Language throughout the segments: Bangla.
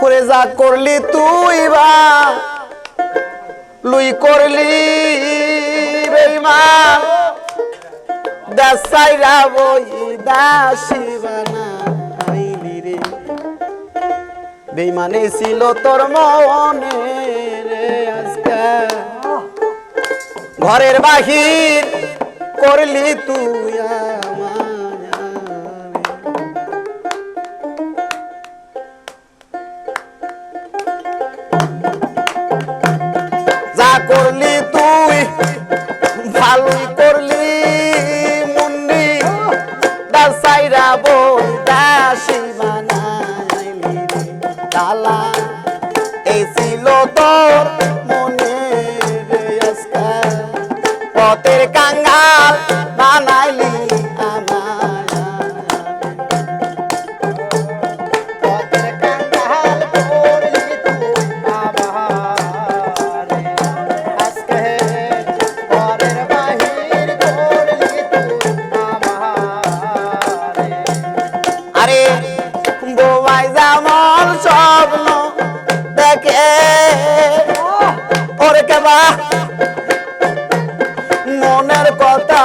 করে যা করলি তুই বা, লুই করলি বেইমান ছিল তোর মনে ঘরের বাহির করলি তুই করলি তুই? ভালোই যেমন স্বপ্ন দেখে। ওরে কেবা মনের কথা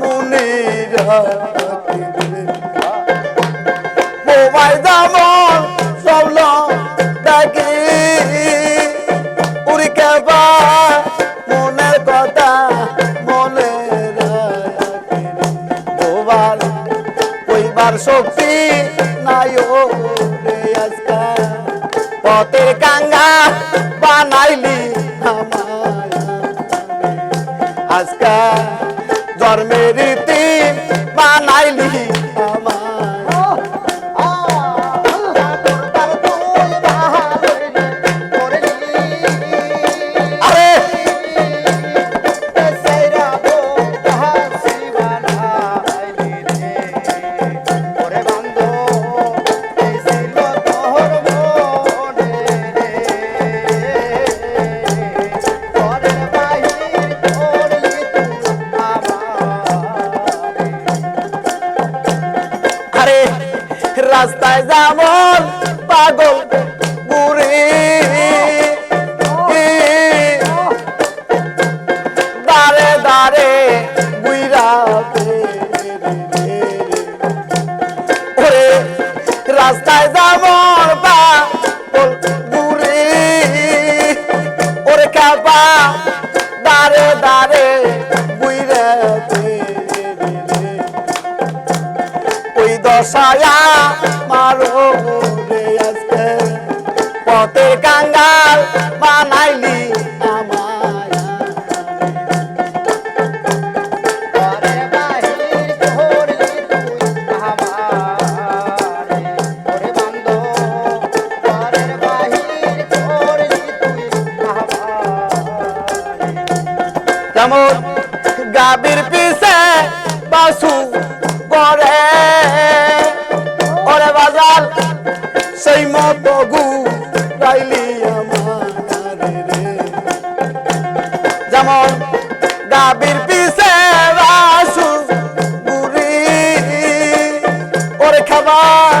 মনে বোবাই যেমন স্বপ্ন দেখে। ওরে কেবা মনের কথা মনে বোবার কইবার শক্তি নাই ও রে আজকা পথের কাঙ্গা বানাইলি আমায়। আজকা জন্মের রীতি বানাইলি। আরে রাস্তায় যেমন পাগল বুড়ি। দাঁড়ে দাঁড়ে বুইরা রাস্তায় দশায়া মারো রে আজকে। পথের কাঙ্গাল বানাইলি। যেমন গাবির পিছে বাসু করে ওরে বাজার, সেই মতো গু রাইলি যেমন গাবির পিছে বাসু গুরি ওরে খাবার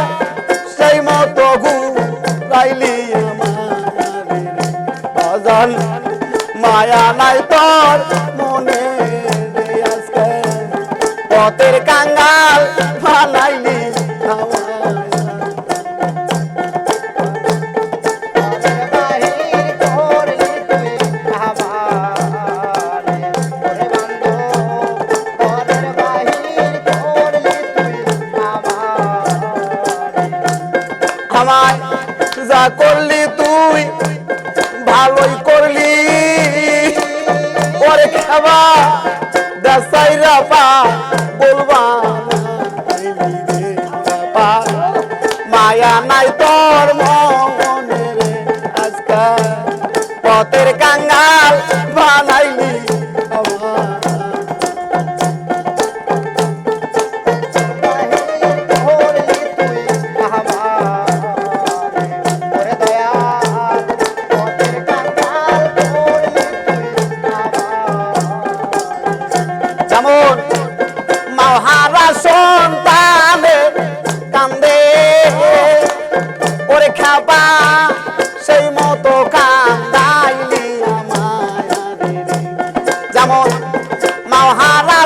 সেই মতো গু রাইলি আমার রে। বাজান মায়া নাই তোর পথের কাঙ্গাল ফালাইলি আমায়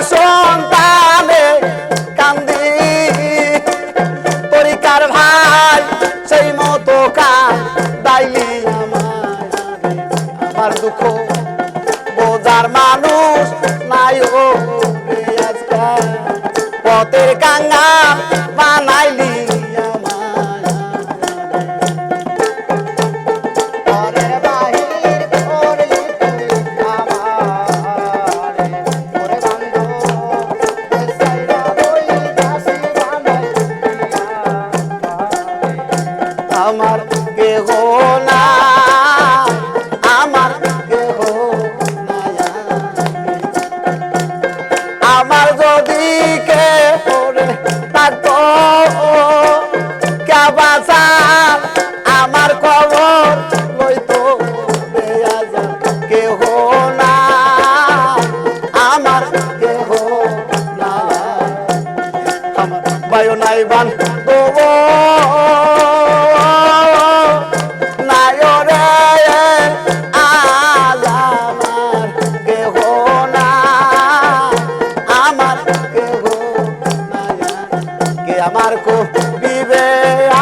corazón.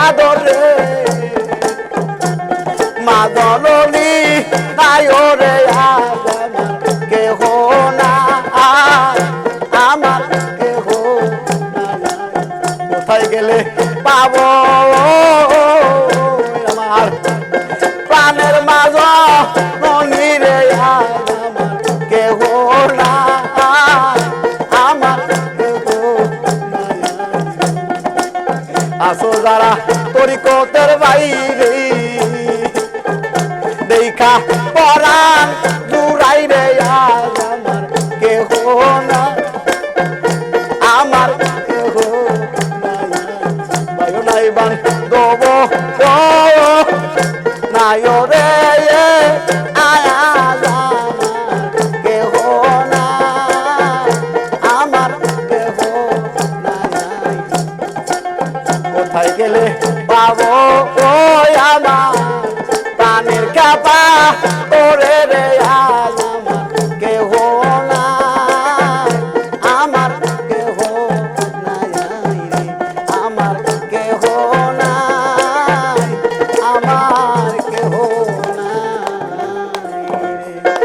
আদরে মা জননী